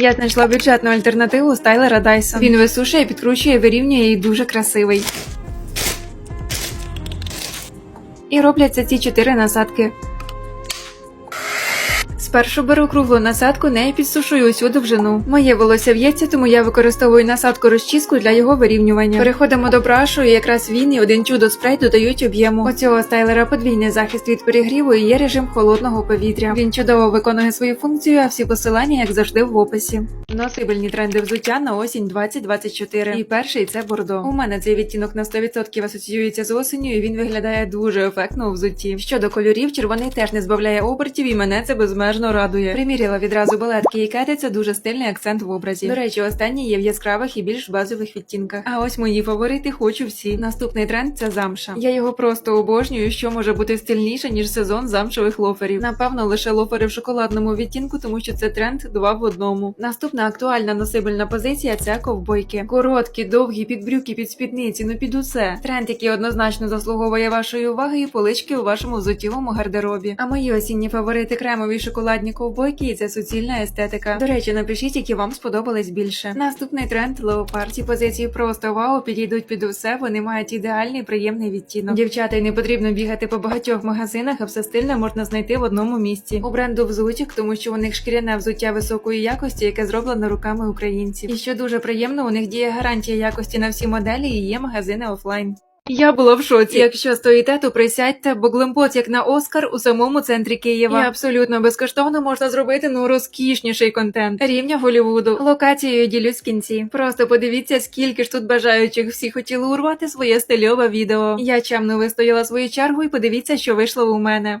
Я знайшла бюджетну альтернативу стайлера Dyson. Він висушує, підкручує, вирівнює і дуже красивий. І робляться ці чотири насадки. Спершу беру круглу насадку, нею підсушую усю довжину. Моє волосся в'ється, тому я використовую насадку розчіску для його вирівнювання. Переходимо до брашу, і якраз він і один чудо спрей додають об'єму. У цього стайлера подвійний захист від перегріву і є режим холодного повітря. Він чудово виконує свою функцію, а всі посилання, як завжди, в описі. Носибельні тренди взуття на осінь 2024. І перший це бордо. У мене цей відтінок на 100% асоціюється з осенню, і він виглядає дуже ефектно у взутті. Щодо кольорів, червоний теж не збавляє обертів, і мене це безмежно радує. Приміряла відразу балетки і це дуже стильний акцент в образі. До речі, останні є в яскравих і більш базових відтінках. А ось мої фаворити хочу всі. Наступний тренд це замша. Я його просто обожнюю, що може бути стильніше, ніж сезон замшових лоферів. Напевно, лише лофери в шоколадному відтінку, тому що це тренд два в одному. Наступна актуальна носибельна позиція це ковбойки. Короткі, довгі, під брюки, під спідниці, ну під усе. Тренд, який однозначно заслуговує вашої уваги і полички у вашому взуттєвому гардеробі. А мої осінні фаворити кремові шоколадні ковбойки і це суцільна естетика. До речі, напишіть, які вам сподобались більше. Наступний тренд леопард. Ці позиції просто вау, підійдуть під усе. Вони мають ідеальний приємний відтінок. Дівчата, й не потрібно бігати по багатьох магазинах, а все стильне можна знайти в одному місці. У бренду взутік, тому що у них шкіряне взуття високої якості, яке зроблено руками українців. І що дуже приємно, у них діє гарантія якості на всі моделі і є магазини офлайн. Я була в шоці. Якщо стоїте, то присядьте, бо глимпот, як на Оскар, у самому центрі Києва. І абсолютно безкоштовно можна зробити ну розкішніший контент рівня Голівуду. Локацією ділюсь в кінці. Просто подивіться, скільки ж тут бажаючих всі хотіли урвати своє стильове відео. Я чемно вистояла свою чергу і подивіться, що вийшло у мене.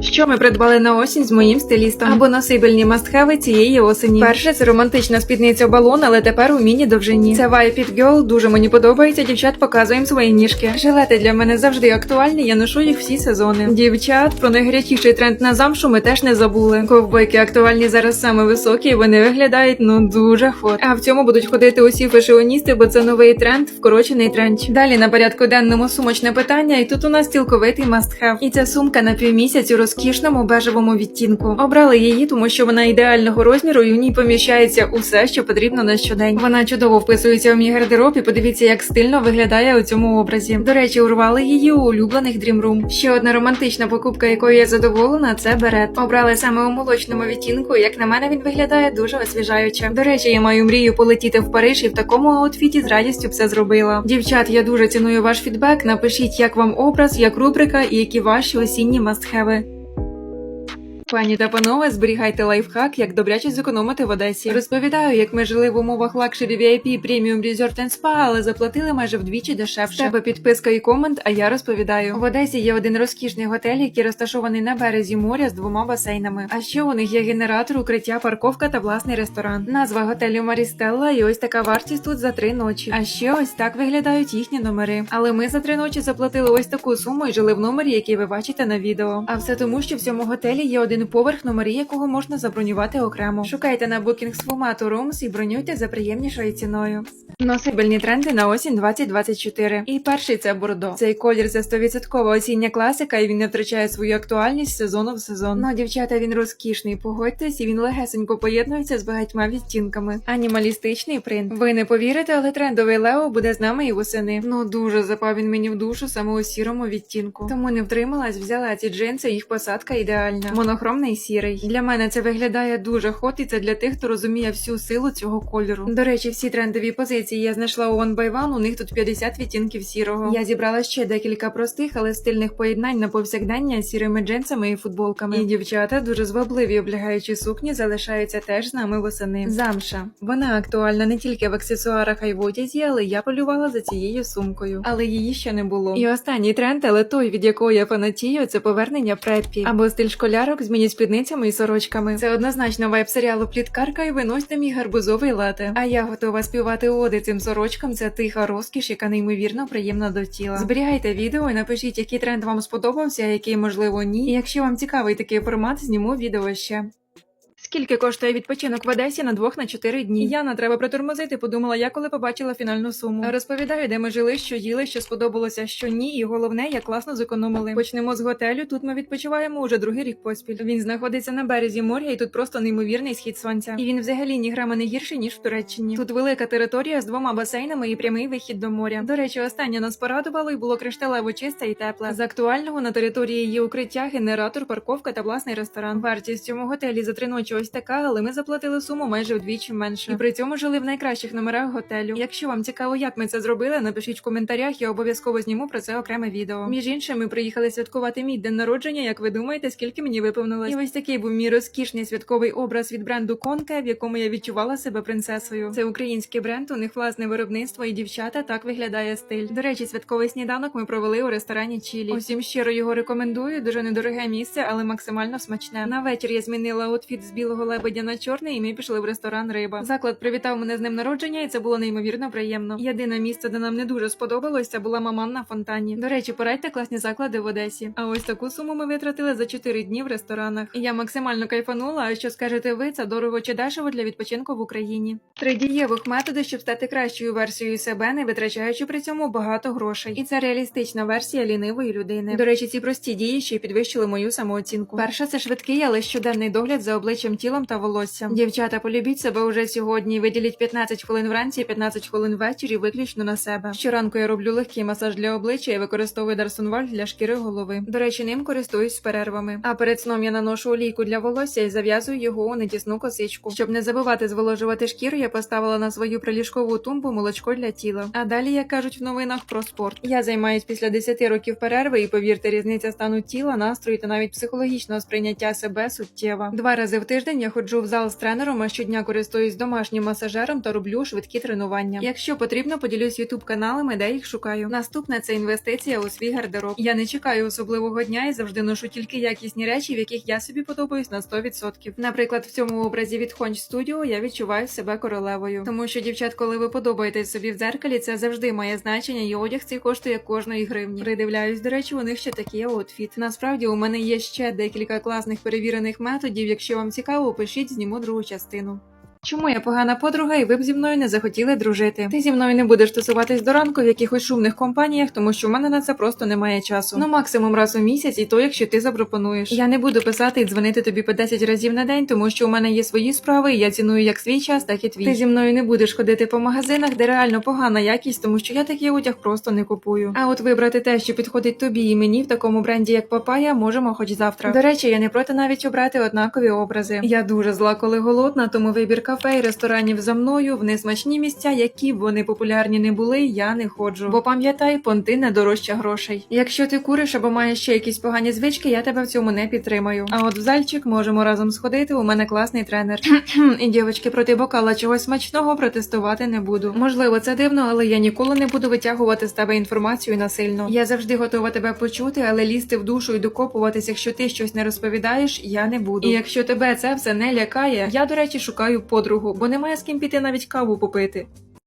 Що ми придбали на осінь з моїм стилістом або носибельні мастхеви цієї осені. Перше це романтична спідниця балон, але тепер у міні довжині. Це Vibe It Girl, дуже мені подобається. Дівчат показуємо свої ніжки. Жилети для мене завжди актуальні. Я ношу їх всі сезони. Дівчат про найгарячіший тренд на замшу ми теж не забули. Ковбойки актуальні зараз саме високі, і вони виглядають ну дуже хот. А в цьому будуть ходити усі фешіоністи, бо це новий тренд, вкорочений тренч. Далі на порядку денному сумочне питання, і тут у нас цілковитий must-have. І ця сумка на півмісяць у розкішному бежевому відтінку. Обрали її, тому що вона ідеального розміру і в ній поміщається усе, що потрібно на щодень. Вона чудово вписується в мій гардероб і подивіться, як стильно виглядає у цьому образі. До речі, урвали її у улюблених Dream Room. Ще одна романтична покупка, якою я задоволена, це берет. Обрали саме у молочному відтінку. Як на мене, він виглядає дуже освіжаюче. До речі, я маю мрію полетіти в Париж і в такому аутфіті з радістю все зробила. Дівчат, я дуже ціную ваш фідбек. Напишіть, як вам образ, як рубрика і які ваші осінні мастхеви. Пані та панове, зберігайте лайфхак, як добряче зекономити в Одесі. Розповідаю, як ми жили в умовах лакшері VIP Premium Resort and Spa, але заплатили майже вдвічі дешевше. Тебе підписка і комент, а я розповідаю. В Одесі є один розкішний готель, який розташований на березі моря з двома басейнами. А ще у них є генератор, укриття, парковка та власний ресторан. Назва готелю Марістелла, і ось така вартість тут за три ночі. А ще ось так виглядають їхні номери. Але ми за три ночі заплатили ось таку суму і жили в номері, який ви бачите на відео. А все тому, що в цьому готелі є один поверх, номери якого можна забронювати окремо. Шукайте на Booking формату Rooms і бронюйте за приємнішою ціною. Носибельні тренди на осінь 2024. І перший це бордо. Цей колір це 100% осіння класика, і він не втрачає свою актуальність з сезону в сезон. Ну, дівчата, він розкішний. Погодьтесь, і він легесенько поєднується з багатьма відтінками. Анімалістичний принт. Ви не повірите, але трендовий Лео буде з нами і восени. Ну дуже запав він мені в душу саме у сірому відтінку. Тому не втрималась, взяла ці джинси, їх посадка ідеальна. Монохромний сірий. Для мене це виглядає дуже хот, і це для тих, хто розуміє всю силу цього кольору. До речі, всі трендові позиції я знайшла у One by One, у них тут 50 відтінків сірого. Я зібрала ще декілька простих, але стильних поєднань на повсякдення з сірими джинсами і футболками. І дівчата дуже звабливі облягаючі сукні залишаються теж з нами восени. Замша. Вона актуальна не тільки в аксесуарах, а й в одязі, але я полювала за цією сумкою. Але її ще не було. І останній тренд, але той, від якого я фанатію, це повернення преппі. Або стиль школярок з міні-спідницями і сорочками. Це однозначно вайб серіалу Пліткарка і виносьте мій гарбузовий лате. А я готова співати оди цим сорочкам це тиха розкіш, яка неймовірно приємна до тіла. Зберігайте відео і напишіть, який тренд вам сподобався, а який можливо ні. І якщо вам цікавий такий формат, зніму відео ще. Скільки коштує відпочинок в Одесі на двох на чотири дні? Яна треба притормозити. Подумала я, коли побачила фінальну суму. Розповідаю, де ми жили, що їли, що сподобалося, що ні, і головне, як класно зекономили. Почнемо з готелю. Тут ми відпочиваємо уже другий рік поспіль. Він знаходиться на березі моря, і тут просто неймовірний схід сонця. І він взагалі ні грама не гірший ніж в Туреччині. Тут велика територія з двома басейнами і прямий вихід до моря. До речі, останнє нас порадувало і було кришталево чисте і тепле. З актуального на території є укриття, генератор, парковка та власний ресторан. Вартість цьому готелі за три ночі ось така, але ми заплатили суму майже вдвічі менше. І при цьому жили в найкращих номерах готелю. Якщо вам цікаво, як ми це зробили, напишіть в коментарях, я обов'язково зніму про це окреме відео. Між іншим, ми приїхали святкувати мій день народження. Як ви думаєте, скільки мені виповнилось? І ось такий був мій розкішний святковий образ від бренду Конке, в якому я відчувала себе принцесою. Це український бренд, у них власне виробництво і дівчата. Так виглядає стиль. До речі, святковий сніданок ми провели у ресторані Чілі. Усім щиро його рекомендую. Дуже недороге місце, але максимально смачне. На вечір я змінила outfit з білого лебедя на чорний, і ми пішли в ресторан Риба. Заклад привітав мене з ним народження, і це було неймовірно приємно. Єдине місце, де нам не дуже сподобалось, це була маман на фонтані. До речі, порадьте класні заклади в Одесі. А ось таку суму ми витратили за 4 дні в ресторанах. І я максимально кайфанула. А що скажете ви? Це дорого чи дешево для відпочинку в Україні? Три дієвих методи, щоб стати кращою версією себе, не витрачаючи при цьому багато грошей. І це реалістична версія лінивої людини. До речі, ці прості дії ще й підвищили мою самооцінку. Перша це швидкий, але щоденний догляд за обличчям, тілом та волоссям. Дівчата, полюбіть себе уже сьогодні. Виділіть 15 хвилин вранці, 15 хвилин ввечері, виключно на себе. Щоранку я роблю легкий масаж для обличчя і використовую Дарсонваль для шкіри голови. До речі, ним користуюсь з перервами. А перед сном я наношу олійку для волосся і зав'язую його у нетісну косичку. Щоб не забувати зволожувати шкіру, я поставила на свою приліжкову тумбу молочко для тіла. А далі, як кажуть в новинах про спорт. Я займаюсь після 10 років перерви, і повірте, різниця стану тіла, настрою та навіть психологічного сприйняття себе суттєва. Два рази в тиждень я ходжу в зал з тренером, а щодня користуюсь домашнім масажером та роблю швидкі тренування. Якщо потрібно, поділюсь ютуб каналами, де їх шукаю. Наступне це інвестиція у свій гардероб. Я не чекаю особливого дня і завжди ношу тільки якісні речі, в яких я собі подобаюсь на 100%. Наприклад, в цьому образі від Honch Studio я відчуваю себе королевою, тому що дівчат, коли ви подобаєтесь собі в дзеркалі, це завжди має значення, і одяг цей коштує кожної гривні. Придивляюсь, до речі, у них ще такий аутфіт. Насправді у мене є ще декілька класних перевірених методів. Якщо вам цікаво, пишіть, зніму другу частину. Чому я погана подруга, і ви б зі мною не захотіли дружити? Ти зі мною не будеш тусуватись до ранку в якихось шумних компаніях, тому що в мене на це просто немає часу. Ну максимум раз у місяць, і то, якщо ти запропонуєш. Я не буду писати і дзвонити тобі по 10 разів на день, тому що у мене є свої справи, і я ціную як свій час, так і твій. Ти зі мною не будеш ходити по магазинах, де реально погана якість, тому що я такий одяг просто не купую. А от вибрати те, що підходить тобі і мені в такому бренді, як Папая, можемо хоч завтра. До речі, я не проти навіть обрати однакові образи. Я дуже зла, коли голодна, тому вибір кафе і ресторанів за мною в несмачні місця, які б вони популярні не були, я не ходжу. Бо пам'ятай, понти не дорожче грошей. Якщо ти куриш або маєш ще якісь погані звички, я тебе в цьому не підтримаю. А от в зальчик можемо разом сходити. У мене класний тренер. І дівчатки проти бокала чогось смачного протестувати не буду. Можливо, це дивно, але я ніколи не буду витягувати з тебе інформацію насильно. Я завжди готова тебе почути, але лізти в душу і докопуватись, якщо ти щось не розповідаєш, я не буду. І якщо тебе це все не лякає, я до речі шукаю подругу, бо немає з ким піти навіть каву попити.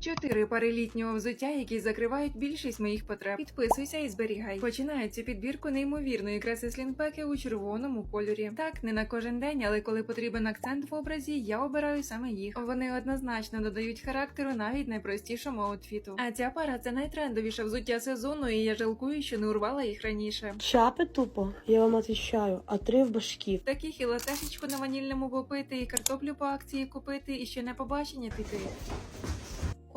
Чотири пари літнього взуття, які закривають більшість моїх потреб. Підписуйся і зберігай. Починаю цю підбірку неймовірної краси слінпеки у червоному кольорі. Так, не на кожен день, але коли потрібен акцент в образі, я обираю саме їх. Вони однозначно додають характеру навіть найпростішому аутфіту. А ця пара це найтрендовіше взуття сезону, і я жалкую, що не урвала їх раніше. Шапи тупо, я вам отвечаю, а три в башки. Такі хілатешечку на ванільному попити, і картоплю по акції купити, і ще на побачення піти.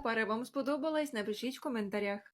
пара вам сподобалась, напишіть в коментарях.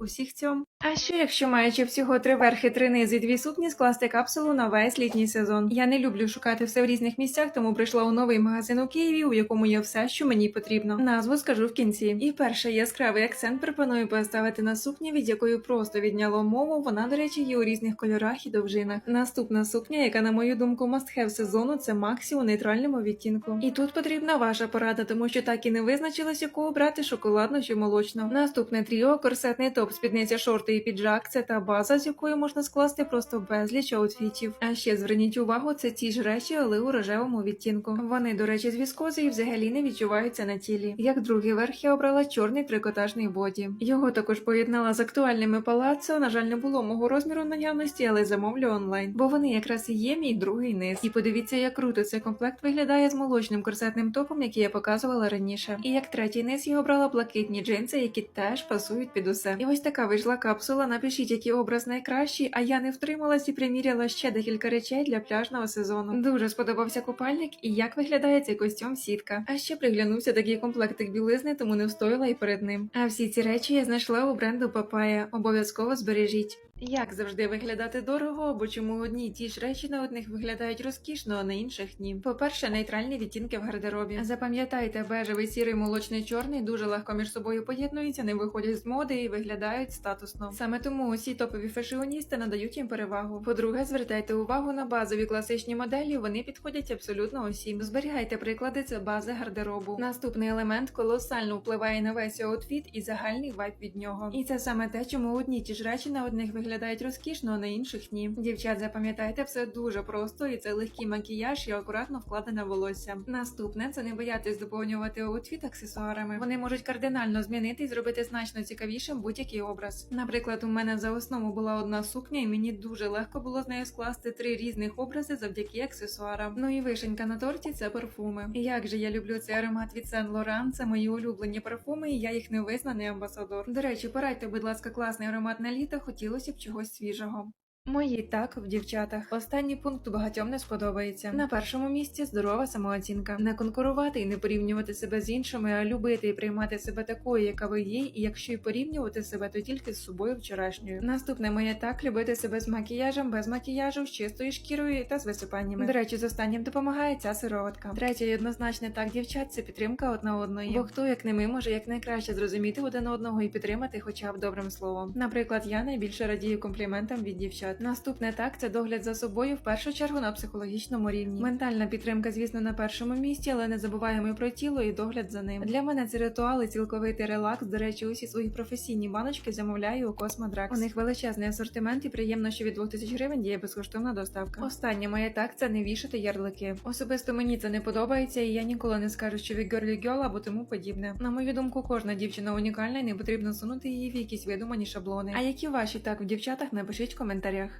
Усіх цьому. А що якщо маючи всього три верхи, три низи дві сукні, скласти капсулу на весь літній сезон? Я не люблю шукати все в різних місцях, тому прийшла у новий магазин у Києві, у якому є все, що мені потрібно. Назву скажу в кінці. І перший яскравий акцент пропоную поставити на сукні, від якої просто відняло мову. Вона, до речі, є у різних кольорах і довжинах. Наступна сукня, яка, на мою думку, must-have сезону, це Максі у нейтральному відтінку. І тут потрібна ваша порада, тому що так і не визначилась, яку обрати шоколадну чи молочну. Наступне тріо, корсетний топ, спідниця шорти і піджак це та база, з якої можна скласти просто безліч аутфітів. А ще зверніть увагу, це ті ж речі, але у рожевому відтінку. Вони, до речі, з віскози і взагалі не відчуваються на тілі. Як другий верх я обрала чорний трикотажний боді. Його також поєднала з актуальними палаццо. На жаль, не було мого розміру наявності, але замовлю онлайн, бо вони якраз і є мій другий низ. І подивіться, як круто цей комплект виглядає з молочним корсетним топом, який я показувала раніше. І як третій низ я обрала блакитні джинси, які теж пасують під усе. І ось така вийшла капсула. Напишіть, який образ найкращий, а я не втрималась і приміряла ще декілька речей для пляжного сезону. Дуже сподобався купальник і як виглядає цей костюм сітка. А ще приглянувся такий комплектик білизни, тому не встояла і перед ним. А всі ці речі я знайшла у бренду Папая. Обов'язково збережіть. Як завжди виглядати дорого, бо чому одні ті ж речі на одних виглядають розкішно, а на інших ні. По-перше, нейтральні відтінки в гардеробі. Запам'ятайте, бежевий, сірий, молочний, чорний дуже легко між собою поєднуються, не виходять з моди і виглядають статусно. Саме тому усі топові фешіоністи надають їм перевагу. По-друге, звертайте увагу на базові класичні моделі, вони підходять абсолютно усім. Зберігайте приклади, це бази гардеробу. Наступний елемент колосально впливає на весь аутфіт і загальний вайб від нього. І це саме те, чому одні ті ж речі на одних виглядають розкішно, а на інших ні. Дівчат, запам'ятайте, все дуже просто, і це легкий макіяж і акуратно вкладене волосся. Наступне це не боятись доповнювати аутфіт аксесуарами. Вони можуть кардинально змінити і зробити значно цікавішим будь-який образ. Наприклад, у мене за основу була одна сукня, і мені дуже легко було з нею скласти три різних образи завдяки аксесуарам. Ну і вишенька на торті це парфуми. Як же я люблю цей аромат від Saint Laurent, це мої улюблені парфуми, і я їх невизнаний амбасадор. До речі, порадьте, будь ласка, класний аромат на літо, хотілося б чогось свіжого. Мої так в дівчатах. Останній пункт багатьом не сподобається. На першому місці здорова самооцінка. Не конкурувати і не порівнювати себе з іншими, а любити і приймати себе такою, яка ви є, і якщо і порівнювати себе, то тільки з собою вчорашньою. Наступне моє так любити себе з макіяжем, без макіяжу, з чистою шкірою та з висипаннями. До речі, з останнім допомагає ця сироватка. Третє і однозначне так, дівчат, це підтримка одна одної. Бо хто як не ми може якнайкраще зрозуміти один одного і підтримати, хоча б добрим словом. Наприклад, я найбільше радію компліментам від дівчат. Наступне так це догляд за собою в першу чергу на психологічному рівні. Ментальна підтримка, звісно, на першому місці, але не забуваємо і про тіло і догляд за ним. Для мене це ритуали, цілковитий релакс. До речі, усі свої професійні баночки замовляю у Космодракс. У них величезний асортимент і приємно, що від 2000 гривень є безкоштовна доставка. Останнє моє так це не вішати ярлики. Особисто мені це не подобається, і я ніколи не скажу, що ви girl або тому подібне. На мою думку, кожна дівчина унікальна і не потрібно сунути її в якісь видумані шаблони. А які ваші так в дівчатах напишіть в коментарях.